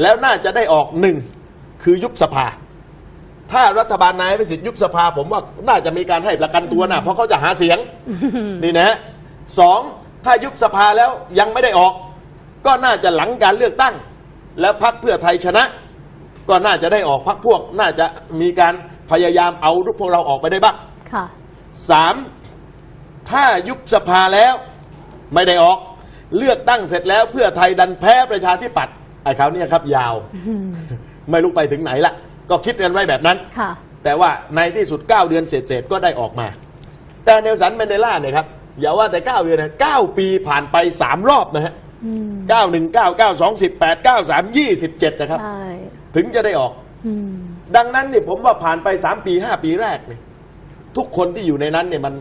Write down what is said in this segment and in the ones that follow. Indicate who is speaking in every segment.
Speaker 1: แล้วน่าจะได้ออกหนึ่งคือยุบสภา ถ้ารัฐบาลนายพิสิทธิ์ยุบสภา ผมว่าน่าจะมีการให้ประกันตัวนะเพราะเขาจะหาเสียงนี่นะฮะสองถ้ายุบสภาแล้วยังไม่ได้ออก ก็น่าจะหลังการเลือกตั้ง แล้วพักเพื่อไทยชนะ ก็น่าจะได้ออกพักพวก น่าจะมีการพยายามเอาพวกเราออกไปได้บ้าง
Speaker 2: ค่ะ
Speaker 1: สามถ้ายุบสภาแล้วไม่ได้ออก เลือกตั้งเสร็จแล้วเพื่อไทยดันแพ้ประชาธิปัตย์ ไอ้คราวเนี้ยครับยาว ไม่รู้ไปถึงไหนละก็คิดกันไว้แบบนั้น
Speaker 2: ค่ะ
Speaker 1: แต่ว่าในที่สุด 9 เดือนเศษๆก็ได้ออกมา แต่เนลสันแมนเดลาเนี่ยครับอย่าว่าแต่ 9 เดือนนะ9ปีผ่านไป 3 รอบนะฮะ
Speaker 2: อืม
Speaker 1: 9 1 9 9 2 18 9 3 27 นะครับ
Speaker 2: ใช่
Speaker 1: ถึงจะได้ออก
Speaker 2: อืม
Speaker 1: ดังนั้นเนี่ยผมว่าผ่านไป 3 ปี 5 ปีแรกเนี่ยทุกคนที่อยู่ในนั้นเนี่ยมัน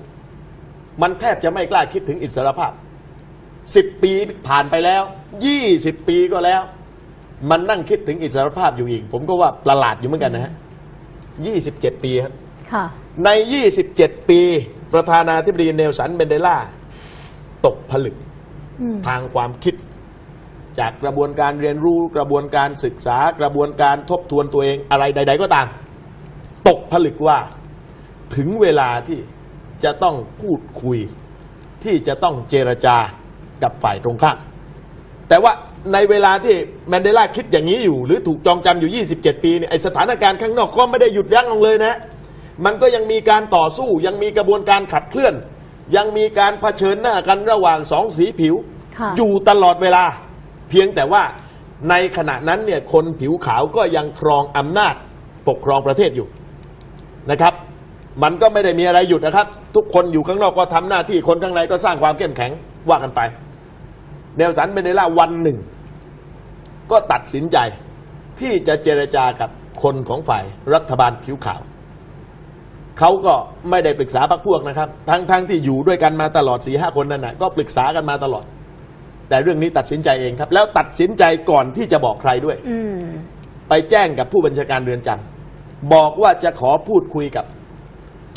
Speaker 1: มันแทบจะไม่กล้าคิดถึงอิสรภาพ 10 ปีผ่านไปแล้ว 20 ปีก็แล้ว มันนั่งคิดถึงอิสรภาพอยู่อีก ผมก็ว่าประหลาดอยู่เหมือนกันนะฮะ27ปีครับ
Speaker 2: ค่ะ
Speaker 1: ใน 27 ปี ประธานาธิบดีเนลสันเมนเดลา ตกผลึก
Speaker 2: อืม
Speaker 1: ทางความคิด จากกระบวนการเรียนรู้กระบวนการศึกษากระบวนการทบทวนตัวเองอะไรใด ๆ ก็ตาม ตกผลึกว่าถึงเวลาที่จะต้องพูดคุย ที่จะต้องเจรจากับฝ่ายตรงข้ามแต่ว่า ในเวลาที่แมนเดลาคิดอย่างนี้อยู่ หรือถูกจองจำอยู่ 27 ปีเนี่ยไอสถานการณ์ข้างนอกก็ไม่ได้หยุดยั้งลงเลยนะ มันก็ยังมีการต่อสู้ยังมีกระบวนการขับเคลื่อน ยังมีการเผชิญหน้ากันระหว่างสองสีผิว
Speaker 2: ค่ะ
Speaker 1: อยู่ตลอดเวลา เพียงแต่ว่าในขณะนั้นเนี่ยคนผิวขาวก็ยังครองอำนาจปกครองประเทศอยู่นะครับ มันก็ไม่ได้มีอะไรหยุดนะครับ ทุกคนอยู่ข้างนอกก็ทำหน้าที่คนข้างในก็สร้างความเข้มแข็งว่ากันไป เนลสันเมนเดลาวันหนึ่ง ก็ตัดสินใจที่จะเจรจากับคนของฝ่ายรัฐบาลผิวขาว เขาก็ไม่ได้ปรึกษาพรรคพวกนะครับ ทั้งทั้งที่อยู่ด้วยกันมาตลอดสี่ห้าคนนั่นนะก็ปรึกษากันมาตลอด แต่เรื่องนี้ตัดสินใจเองครับ แล้วตัดสินใจก่อนที่จะบอกใครด้วย
Speaker 2: อืม
Speaker 1: ไปแจ้งกับผู้บัญชาการเรือนจำบอกว่าจะขอพูดคุยกับ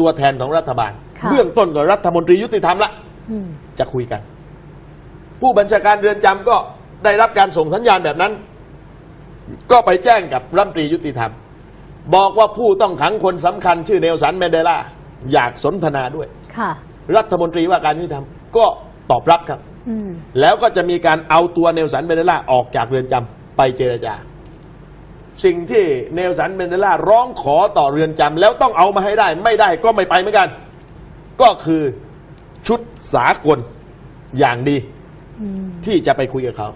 Speaker 1: ตัวแทนของรัฐบาล
Speaker 2: ค่ะ
Speaker 1: เบื้องต้นกับรัฐมนตรียุติธรรมละ
Speaker 2: อืม
Speaker 1: จะคุยกัน ผู้บัญชาการเรือนจำก็ได้รับการส่งสัญญาณแบบนั้น ก็ไปแจ้งกับรัฐมนตรียุติธรรม บอกว่าผู้ต้องขังคนสำคัญ ชื่อเนลสันแมนเดลาอยากสนทนาด้วย
Speaker 2: ค่ะ
Speaker 1: รัฐมนตรีว่าการยุติธรรมก็ตอบรับครับ
Speaker 2: อืม
Speaker 1: แล้วก็จะมีการเอาตัวเนลสันเมนเดลาออกจากเรือนจำไปเจรจา สิ่งที่เนลสันเมนเดลาร้องขอต่อเรือนจำแล้วต้องเอามาให้ได้ ไม่ได้ก็ไม่ไปเหมือนกัน ก็คือชุดสากลอย่างดี
Speaker 2: อืม
Speaker 1: ที่จะไปคุยกับเขา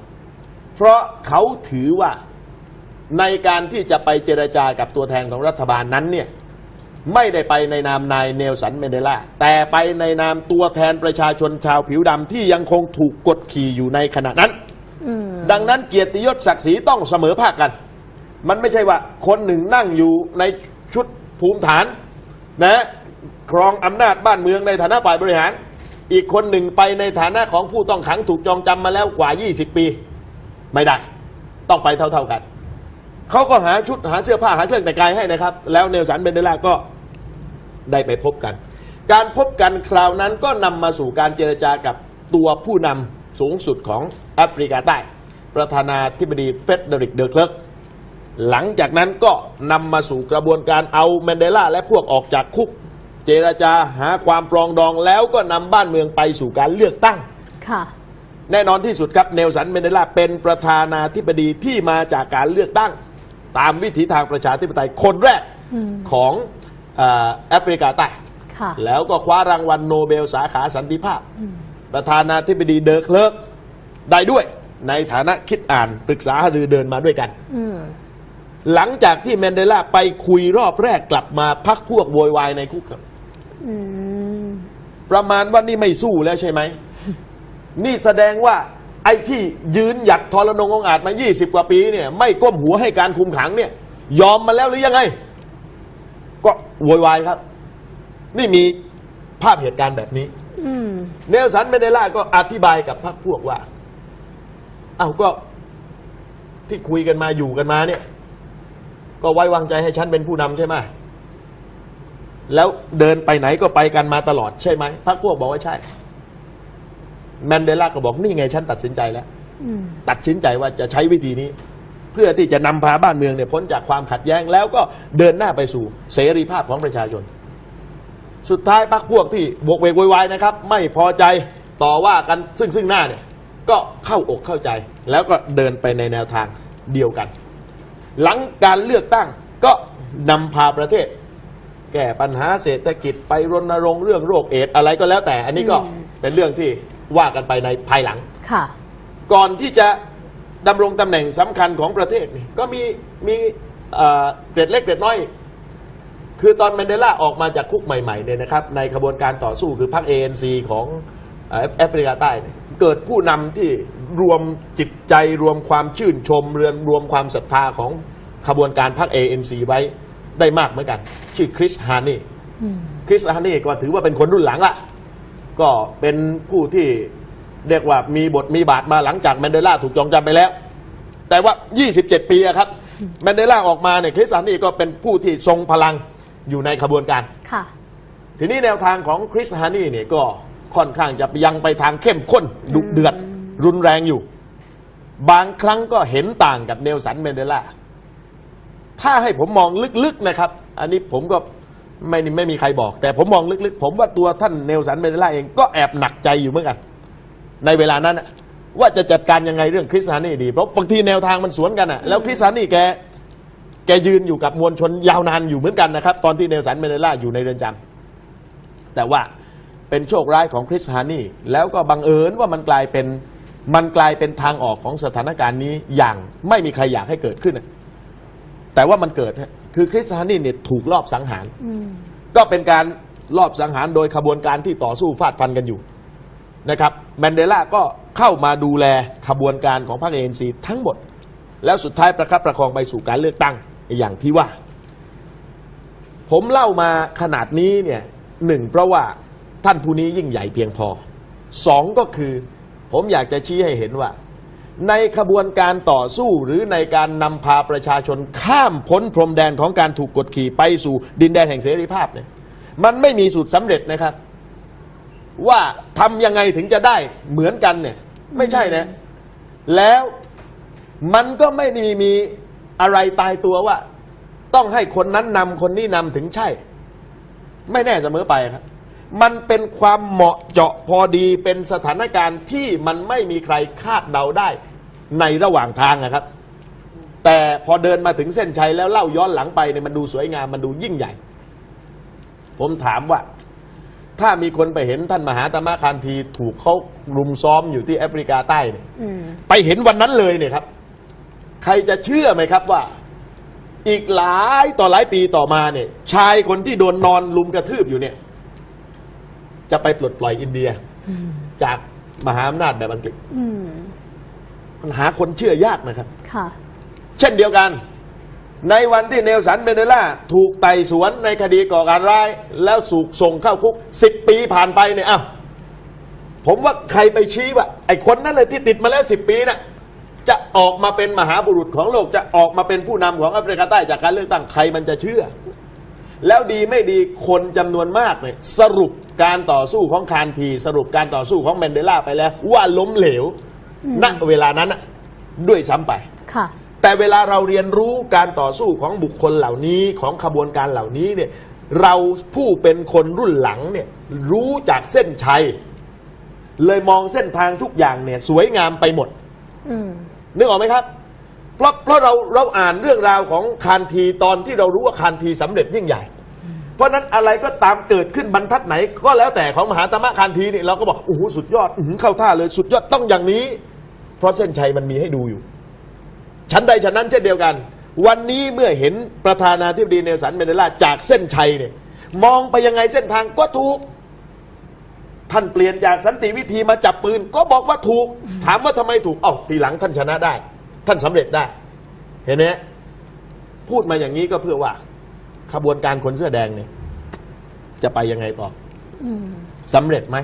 Speaker 1: เพราะเขาถือว่าในการที่จะไปเจรจากับตัวแทนของรัฐบาลนั้นเนี่ยไม่ได้ไปในนามนายเนลสันเมนเดลาแต่ไปในนามตัวแทนประชาชนชาวผิวดำที่ยังคงถูกกดขี่อยู่ในขณะนั้น
Speaker 2: อืม
Speaker 1: ดังนั้นเกียรติยศศักดิ์ศรีต้องเสมอภาคกัน มันไม่ใช่ว่าคนหนึ่งนั่งอยู่ในชุดภูมิฐานนะครองอำนาจบ้านเมืองในฐานะฝ่ายบริหาร อีกคนหนึ่งไปในฐานะของผู้ต้องขังถูกจองจำมาแล้วกว่า 20 ปี ไม่ได้ ต้องไปเท่าๆกัน เขาก็หาชุดหาเสื้อผ้าหาเครื่องแต่งกายให้นะครับ แล้วเนลสันเบนเดลาก็ได้ไปพบกัน การพบกันคราวนั้นก็นำมาสู่การเจรจากับตัวผู้นำสูงสุดของแอฟริกาใต้ ประธานาธิบดีเฟดเดริกเดอเคลร์กหลังจากนั้นก็นำมาสู่กระบวนการเอาแมนเดล่าและพวกออกจากคุก เจรจาหาความปรองดองแล้วก็นำบ้านเมืองไปสู่การเลือกตั้ง
Speaker 2: ค่ะ
Speaker 1: แน่นอนที่สุดครับเนลสันเมนเดลาเป็นประธานาธิบดีที่มาจากการเลือกตั้ง ตามวิถีทางประชาธิปไตยคนแรก
Speaker 2: อืม
Speaker 1: ของเอ่อแอฟริกาใต้
Speaker 2: ค่ะ
Speaker 1: แล้วก็คว้ารางวัลโนเบลสาขาสันติภาพ
Speaker 2: อืม
Speaker 1: ประธานาธิบดีเดอเคลิร์กได้ด้วยในฐานะคิดอ่านปรึกษาหารือเดินมาด้วยกัน
Speaker 2: อืม
Speaker 1: หลังจากที่แมนเดลาไปคุยรอบแรกกลับมาพักพวกโวยวายในคุกครับ
Speaker 2: อืม
Speaker 1: ประมาณว่านี่ไม่สู้แล้วใช่ไหม นี่แสดงว่า ไอ้ที่ยืนหยัดทรนงองอาจมา 20 กว่าปีเนี่ย ไม่ก้มหัวให้การคุมขังเนี่ย ยอมมาแล้วหรือยังไง ก็โวยวายครับ นี่มีภาพเหตุการณ์แบบนี้
Speaker 2: อืม
Speaker 1: เนลสันเมนเดลาก็อธิบายกับพรรคพวกว่า เอ้าก็ที่คุยกันมาอยู่กันมาเนี่ย ก็ไว้วางใจให้ฉันเป็นผู้นำใช่ไหม แล้วเดินไปไหนก็ไปกันมาตลอดใช่ไหมพรรคพวกบอกว่าใช่ แมนเดลาก็บอกนี่ไงฉันตัดสินใจแล้ว
Speaker 2: อืม
Speaker 1: ตัดสินใจว่าจะใช้วิธีนี้ เพื่อที่จะนำพาบ้านเมืองเนี่ยพ้นจากความขัดแย้งแล้วก็เดินหน้าไปสู่เสรีภาพของประชาชน สุดท้ายพรรคพวกที่บวกเวกโวยวายนะครับ ไม่พอใจต่อว่ากันซึ่งซึ่งหน้าเนี่ย ก็เข้าอกเข้าใจ แล้วก็เดินไปในแนวทางเดียวกัน หลังการเลือกตั้งก็นำพาประเทศ แก้ปัญหาเศรษฐกิจไปรณรงค์เรื่องโรคเอดส์อะไรก็แล้วแต่ อันนี้ก็
Speaker 2: อืม
Speaker 1: เป็นเรื่องที่ว่ากันไปในภายหลัง
Speaker 2: ค่ะ
Speaker 1: ก่อนที่จะดำรงตำแหน่งสำคัญของประเทศนี่ก็มีมีเอ่อเกร็ดเล็กเกร็ดน้อย คือตอนแมนเดลาออกมาจากคุกใหม่ๆเนี่ยนะครับในขบวนการต่อสู้คือพรรค ANC ของเอ่อแอฟริกาใต้เนี่ยเกิดผู้นำที่รวมจิตใจรวมความชื่นชมเรือนรวมความศรัทธาของขบวนการพรรค ANC ไว้ ได้มากเหมือนกัน ชื่อคริสฮานี่
Speaker 2: อืม
Speaker 1: คริสฮานี่ก็ถือว่าเป็นคนรุ่นหลังละก็เป็นผู้ที่เรียกว่ามีบทมีบาทมาหลังจากแมนเดลาถูกจองจำไปแล้ว แต่ว่า 27 ปีอะครับแมนเดลาออกมาเนี่ยคริสฮานี่ก็เป็นผู้ที่ทรงพลังอยู่ในขบวนการ
Speaker 2: ค่ะ
Speaker 1: ทีนี้แนวทางของคริสฮานี่เนี่ยก็ค่อนข้างจะยังไปทางเข้มข้นดุเดือดรุนแรงอยู่ บางครั้งก็เห็นต่างกับเนลสันเมนเดลา ถ้าให้ผมมองลึกๆนะครับ อันนี้ผมก็ไม่ไม่มีใครบอก แต่ผมมองลึกๆ ผมว่าตัวท่านเนลสันเมนเดลาเองก็แอบหนักใจอยู่เหมือนกัน ในเวลานั้นน่ะว่าจะจัดการยังไงเรื่องคริสฮานี่ดี เพราะบางทีแนวทางมันสวนกันอะแล้วคริสฮานี่แกแกยืนอยู่กับมวลชนยาวนานอยู่เหมือนกันนะครับ ตอนที่เนลสันเมนเดลาอยู่ในเรือนจำแต่ว่าเป็นโชคร้ายของคริสฮานี่ แล้วก็บังเอิญว่ามันกลายเป็นมันกลายเป็นทางออกของสถานการณ์นี้อย่างไม่มีใครอยากให้เกิดขึ้นน่ะ แต่ว่ามันเกิดฮะคือคริสฮานี่เนี่ยถูกลอบสังหาร
Speaker 2: อืม
Speaker 1: ก็เป็นการลอบสังหารโดยขบวนการที่ต่อสู้ฟาดฟันกันอยู่นะครับแมนเดลาก็เข้ามาดูแลขบวนการของพรรคเอ็นซีทั้งหมด แล้วสุดท้ายประคับประคองไปสู่การเลือกตั้งอย่างที่ว่า ผมเล่ามาขนาดนี้เนี่ยหนึ่งเพราะว่าท่านผู้นี้ยิ่งใหญ่เพียงพอสองก็คือ ผมอยากจะชี้ให้เห็นว่า ในขบวนการต่อสู้หรือในการนำพาประชาชนข้ามพ้นพรมแดนของการถูกกดขี่ไปสู่ดินแดนแห่งเสรีภาพเนี่ยมันไม่มีสูตรสำเร็จนะครับ ว่าทำยังไงถึงจะได้เหมือนกันเนี่ย ไม่ใช่นะ แล้วมันก็ไม่ได้มีอะไรตายตัวว่า ต้องให้คนนั้นนำคนนี้นำถึงใช่ ไม่แน่เสมอไปครับ มันเป็นความเหมาะเจาะพอดีเป็นสถานการณ์ที่มันไม่มีใครคาดเดาได้ในระหว่างทางนะครับ แต่พอเดินมาถึงเส้นชัยแล้วเล่าย้อนหลังไปเนี่ยมันดูสวยงามมันดูยิ่งใหญ่ ผมถามว่า ถ้ามีคนไปเห็นท่านมหาตมะคานทีถูกเขารุมซ้อมอยู่ที่แอฟริกาใต้เนี่ย
Speaker 2: อืม
Speaker 1: ไปเห็นวันนั้นเลยเนี่ยครับ ใครจะเชื่อไหมครับว่าอีกหลายต่อหลายปีต่อมาเนี่ย ชายคนที่โดนนอนลุมกระทืบอยู่เนี่ย จะไปปลดปล่อยอินเดีย
Speaker 2: อืม
Speaker 1: จากมหาอำนาจแบบอังกฤษ
Speaker 2: อืม
Speaker 1: มันหาคนเชื่อยากนะครับ
Speaker 2: ค่ะ
Speaker 1: เช่นเดียวกัน ในวันที่เนลสันเมนเดลาถูกไต่สวนในคดีก่อการร้าย แล้วสูกส่งเข้าคุกสิบปีผ่านไปเนี่ยอ้าวผมว่าใครไปชี้ว่าไอ้คนนั้นเลยที่ติดมาแล้วสิบปีน่ะจะออกมาเป็นมหาบุรุษของโลกจะออกมาเป็นผู้นำของแอฟริกาใต้จากการเลือกตั้งใครมันจะเชื่อ แล้วดีไม่ดีคนจำนวนมากเนี่ยสรุป การต่อสู้ของคานทีสรุปการต่อสู้ของแมนเดลาไปแล้ว ว่าล้มเหลว
Speaker 2: อืม
Speaker 1: ณเวลานั้นน่ะด้วยซ้ำไป
Speaker 2: ค่ะ
Speaker 1: แต่เวลาเราเรียนรู้การต่อสู้ของบุคคลเหล่านี้ของขบวนการเหล่านี้เนี่ยเราผู้เป็นคนรุ่นหลังเนี่ยรู้จากเส้นชัย เลยมองเส้นทางทุกอย่างเนี่ยสวยงามไปหมด
Speaker 2: อืม
Speaker 1: นึกออกไหมครับ เพราะเพราะเราเราอ่านเรื่องราวของคานทีตอนที่เรารู้ว่าคานทีสำเร็จยิ่งใหญ่ เพราะนั้นอะไรก็ตามเกิดขึ้นบรรทัดไหน ก็แล้วแต่ของมหาตมะคานทีนี่เราก็บอกโอ้โหสุดยอดอื้อหือเข้าท่าเลยสุดยอดต้องอย่างนี้ เพราะเส้นชัยมันมีให้ดูอยู่ ชั้นใดชั้นนั้นเช่นเดียวกัน วันนี้เมื่อเห็นประธานาธิบดีเนลสันเมนเดลาจากเส้นชัยเนี่ยมองไปยังไงเส้นทางก็ถูก ท่านเปลี่ยนจากสันติวิธีมาจับปืน ก็บอกว่าถูก ถามว่าทำไมถูกเอ้าทีหลังท่านชนะได้ ท่านสำเร็จได้ เห็นไหมพูดมาอย่างนี้ก็เพื่อว่า ขบวนการคนเสื้อแดงเนี่ย จะไปยังไงต่อ
Speaker 2: อืม
Speaker 1: สำเร็จไหม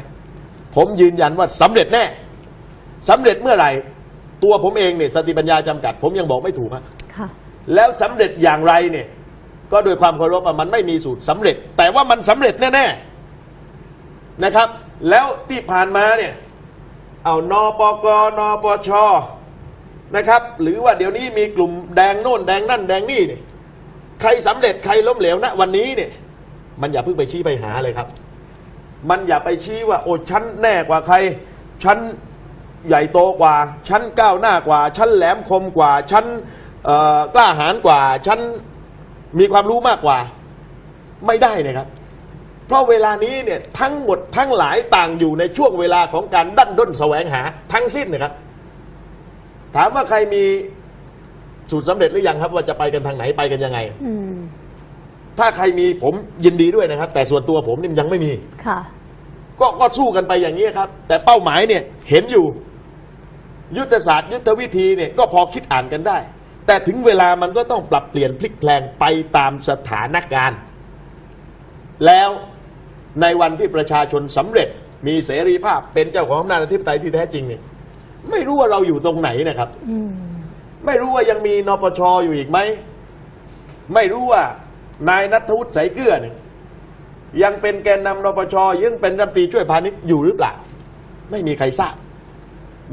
Speaker 1: ผมยืนยันว่าสำเร็จแน่สำเร็จเมื่อไหร่ ตัวผมเองเนี่ยสติปัญญาจำกัด ผมยังบอกไม่ถูกฮะ
Speaker 2: ค่ะ
Speaker 1: แล้วสำเร็จอย่างไรเนี่ย ก็โดวยความเคารพว่ามันไม่มีสูตรสำเร็จ แต่ว่ามันสำเร็จแน่ๆนะครับ แล้วที่ผ่านมาเนี่ย เอานปกนปชนะครับ หรือว่าเดี๋ยวนี้มีกลุ่มแดงโน่นแดงนั่นแดงนี่เนี่ย ใครสำเร็จใครล้มเหลวณวันนี้เนี่ย มันอย่าเพิ่งไปชี้ไปหาเลยครับ มันอย่าไปชี้ว่า โอ้ฉันแน่กว่าใครฉันใหญ่โตกว่า ฉันก้าวหน้ากว่า ฉันแหลมคมกว่า ฉันกล้าหาญกว่า ฉันมีความรู้มากกว่า ไม่ได้นะครับ เพราะเวลานี้เนี่ยทั้งหมดทั้งหลายต่างอยู่ในช่วงเวลาของการดั้นด้นแสวงหาทั้งสิ้นนะครับ ถามว่าใครมี สูตรสำเร็จหรือยังครับ ว่าจะไปกันทางไหนไปกันยังไง
Speaker 2: อืม
Speaker 1: ถ้าใครมีผมยินดีด้วยนะครับ แต่ส่วนตัวผมนี่ยังไม่มี
Speaker 2: ค่ะ
Speaker 1: ก็ก็สู้กันไปอย่างนี้ครับ แต่เป้าหมายเนี่ยเห็นอยู่ ยุทธศาสตร์ ยุทธวิธีเนี่ยก็พอคิดอ่านกันได้ แต่ถึงเวลามันก็ต้องปรับเปลี่ยนพลิกแปลงไปตามสถานการณ์ แล้วในวันที่ประชาชนสำเร็จมีเสรีภาพเป็นเจ้าของอำนาจอธิปไตยที่แท้จริงเนี่ยไม่รู้ว่าเราอยู่ตรงไหนนะครับ
Speaker 2: อืม
Speaker 1: ไม่รู้ว่ายังมีนปชอยู่อีกไหม ไม่รู้ว่านายนัทวุฒิสายเกลือเนี่ยยังเป็นแกนนำนปชยังเป็นรัฐมนตรีช่วยพาณิชย์อยู่หรือเปล่า ไม่มีใครทราบ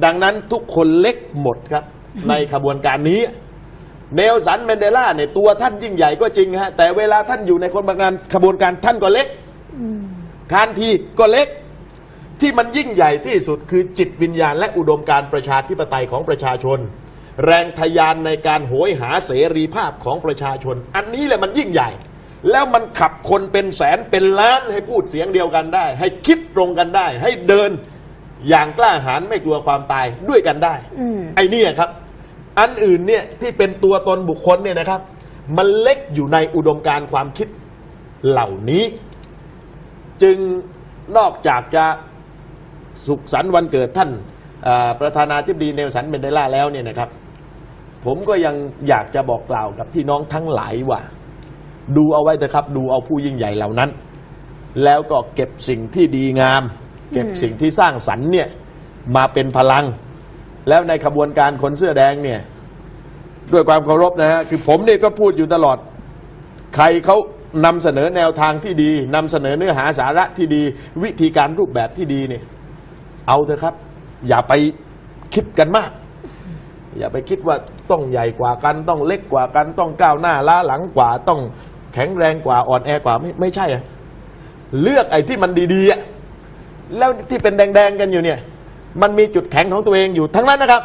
Speaker 1: ดังนั้นทุกคนเล็กหมดครับ ในขบวนการนี้ เนลสันเมนเดลาเนี่ยตัวท่านยิ่งใหญ่ก็จริงฮะแต่เวลาท่านอยู่ในคนบางการขบวนการท่านก็เล็ก
Speaker 2: อืม
Speaker 1: คานทีก็เล็กที่มันยิ่งใหญ่ที่สุดคือจิตวิญญาณและอุดมการณ์ประชาธิปไตยของประชาชน แรงทะยานในการโหยหาเสรีภาพของประชาชน อันนี้แหละมันยิ่งใหญ่ แล้วมันขับคนเป็นแสนเป็นล้านให้พูดเสียงเดียวกันได้ ให้คิดตรงกันได้ ให้เดินอย่างกล้าหาญไม่กลัวความตายด้วยกันได้
Speaker 2: อืม
Speaker 1: ไอ้เนี่ยครับ อันอื่นเนี่ยที่เป็นตัวตนบุคคลเนี่ยนะครับ มันเล็กอยู่ในอุดมการณ์ความคิดเหล่านี้ จึงนอกจากจะสุขสันต์วันเกิดท่านเอ่อประธานาธิบดีเนลสันเมนเดลาแล้วเนี่ยนะครับ ผมก็ยังอยากจะบอกกล่าวกับพี่น้องทั้งหลายว่า ดูเอาไว้เถอะครับ ดูเอาผู้ยิ่งใหญ่เหล่านั้น แล้วก็เก็บสิ่งที่ดีงาม เก็บสิ่งที่สร้างสรรค์เนี่ยมาเป็นพลัง แล้วในขบวนการคนเสื้อแดงเนี่ย ด้วยความเคารพนะฮะคือผมเนี่ยก็พูดอยู่ตลอด ใครเขานำเสนอแนวทางที่ดีนำเสนอเนื้อหาสาระที่ดี วิธีการรูปแบบที่ดีเนี่ย เอาเถอะครับ อย่าไปคิดกันมาก อย่าไปคิดว่าต้องใหญ่กว่ากัน ต้องเล็กกว่ากัน ต้องก้าวหน้าล้าหลังกว่า ต้องแข็งแรงกว่าอ่อนแอกว่าไม่ไม่ใช่อะเลือกไอ้ที่มันดีๆอะแล้วที่เป็นแดงๆกันอยู่เนี่ย มันมีจุดแข็งของตัวเองอยู่ทั้งนั้นนะครับ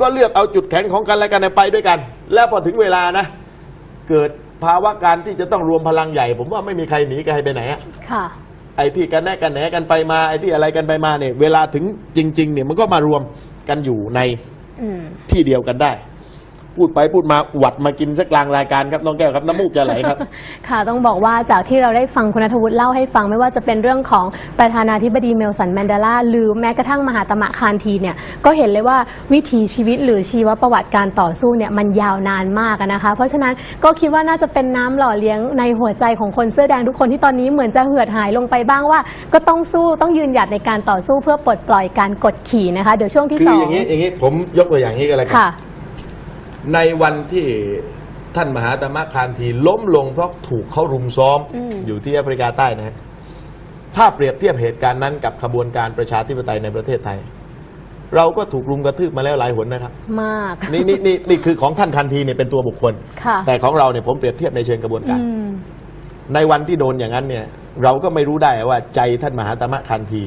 Speaker 1: ก็เลือกเอาจุดแข็งของกันและกันไปด้วยกัน แล้วพอถึงเวลานะ เกิดภาวะการที่จะต้องรวมพลังใหญ่ ผมว่าไม่มีใครหนีใครไปไหนอะ
Speaker 2: ค่ะ
Speaker 1: ไอ้ที่กันแน่กันแหนกันไปมาไอ้ที่อะไรกันไปมาเนี่ยเวลาถึงจริง ๆ เนี่ยมันก็มารวมกันอยู่ใน
Speaker 2: อืม
Speaker 1: ที่เดียวกันได้ พูดไปพูดมาหวัดมากินสักกลางรายการครับน้องแก้วครับน้ำมูกจะไหลครับ
Speaker 2: ค่ะต้องบอกว่าจากที่เราได้ฟังคุณนัทวุฒิเล่าให้ฟังไม่ว่าจะเป็นเรื่องของประธานาธิบดีเมลสันแมนเดลาหรือแม้กระทั่งมหาตมะคานทีเนี่ยก็เห็นเลยว่าวิถีชีวิตหรือชีวประวัติการต่อสู้เนี่ยมันยาวนานมากอะนะคะ เพราะฉะนั้นก็คิดว่าน่าจะเป็นน้ำหล่อเลี้ยงในหัวใจของคนเสื้อแดงทุกคนที่ตอนนี้เหมือนจะเหือดหายลงไปบ้างว่า ก็ต้องสู้ต้องยืนหยัดในการต่อสู้เพื่อปลดปล่อยการกดขี่นะคะเดี๋ยวช่วงที่
Speaker 1: คือ
Speaker 2: สอง
Speaker 1: อย่างนี้อย่างนี้ผมยกตัวอย่างนี้ก็แล้วกั
Speaker 2: ค่ะ
Speaker 1: ในวันที่ท่านมหาตมะคานทีล้มลงเพราะถูกเขารุมซ้อม
Speaker 2: อืม
Speaker 1: อยู่ที่แอฟริกาใต้นะฮะถ้าเปรียบเทียบเหตุการณ์นั้นกับขบวนการประชาธิปไตยในประเทศไทย เราก็ถูกรุมกระทืบมาแล้วหลายหนนะครับ
Speaker 2: มาก
Speaker 1: นี่นี่นี่นี่คือของท่านคันทีเนี่ยเป็นตัวบุคคล
Speaker 2: ค่ะ
Speaker 1: แต่ของเราเนี่ยผมเปรียบเทียบในเชิงกระบวนการ
Speaker 2: อืม
Speaker 1: ในวันที่โดนอย่างนั้นเนี่ย เราก็ไม่รู้ได้ว่าใจท่านมหาตมะคันที